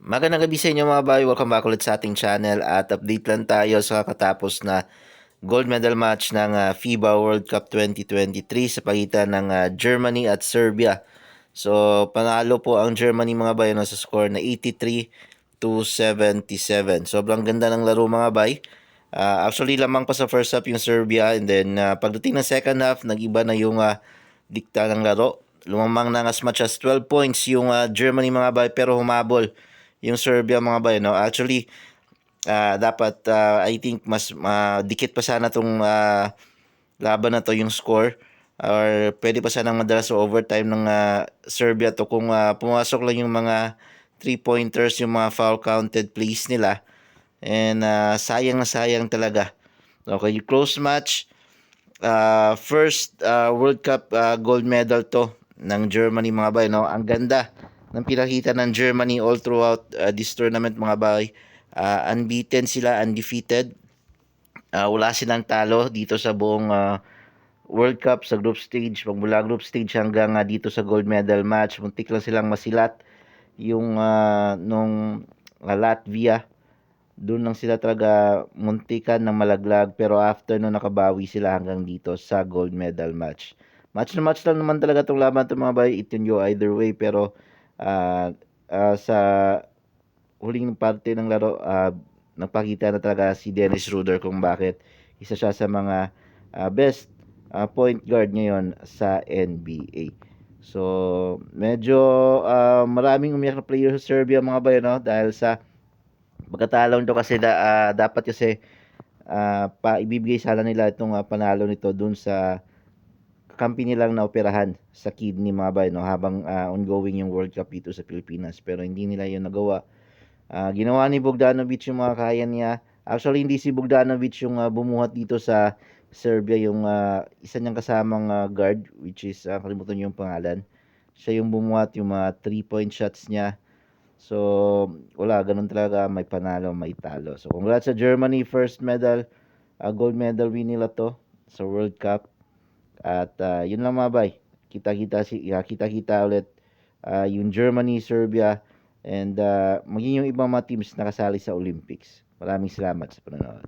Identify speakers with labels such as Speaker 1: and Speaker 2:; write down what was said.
Speaker 1: Magandang gabi sa inyo mga bay. Welcome back ulit sa ating channel at update lang tayo sa katapos na gold medal match ng ah, FIBA World Cup 2023 sa pagitan ng ah, Germany at Serbia. So panalo po ang Germany mga bay no, sa score na 83 to 77. Sobrang ganda ng laro mga bay. Ah, actually lamang pa sa first half yung Serbia and then ah, pagdating ng second half nag-iba na yung ah, dikta ng laro. Lumamang ng as much as 12 points yung ah, Germany mga bay pero humabol yung Serbia mga bay no. Actually ah, dapat ah, I think mas ah, dikit pa sana tong ah, laban na to yung score. Or pwede pa sanang madala sa overtime ng ah, Serbia to kung ah, pumasok lang yung mga three pointers yung mga foul counted plays nila. And ah, sayang na sayang talaga. Okay close match Ah, first ah, World Cup ah, gold medal to ng Germany mga bay no? Ang ganda ng pinakita ng Germany all throughout ah, this tournament mga bay Ah, unbeaten sila undefeated. Ah, wala silang talo dito sa buong ah, World Cup sa group stage magmula group stage hanggang ah, dito sa gold medal match. Muntik lang silang masilat. Yung ah, nung ah, Latvia doon lang sila talaga muntikan ng malaglag. Pero after no nakabawi sila hanggang dito sa gold medal match. Match na match lang naman talaga itong laban to mga bay. It can go either way pero ah, ah, sa huling parte ng laro ah, nagpakita na talaga si Dennis Ruder kung bakit isa siya sa mga ah, best ah, point guard ngayon sa NBA. So, medyo ah, maraming umiyak na player sa Serbia mga bay no dahil sa pagkatalon to kasi da, ah, dapat kasi ah, pa ibibigay sana nila itong ah, panalo nito dun sa kampi nilang naoperahan sa kidney mga bay no habang ah, ongoing yung World Cup dito sa Pilipinas pero hindi nila yun nagawa. Ah, ginawa ni Bogdanovic yung mga kaya niya. Actually hindi si Bogdanovic yung ah, bumuhat dito sa Serbia yung ah, isa niyang kasamang ah, guard which is ah, kalimutan yung pangalan. Siya yung bumuhat yung mga 3 point shots niya. So, wala, ganun talaga, may panalo, may talo. So, congrats sa Germany, first medal, ah, gold medal win nila to sa World Cup. At ah, yun lang mga bay. Kita-kita si ah, kita-kita ulit ah, yung Germany, Serbia and ah, maging yung ibang mga teams na kasali sa Olympics. Maraming salamat sa panonood.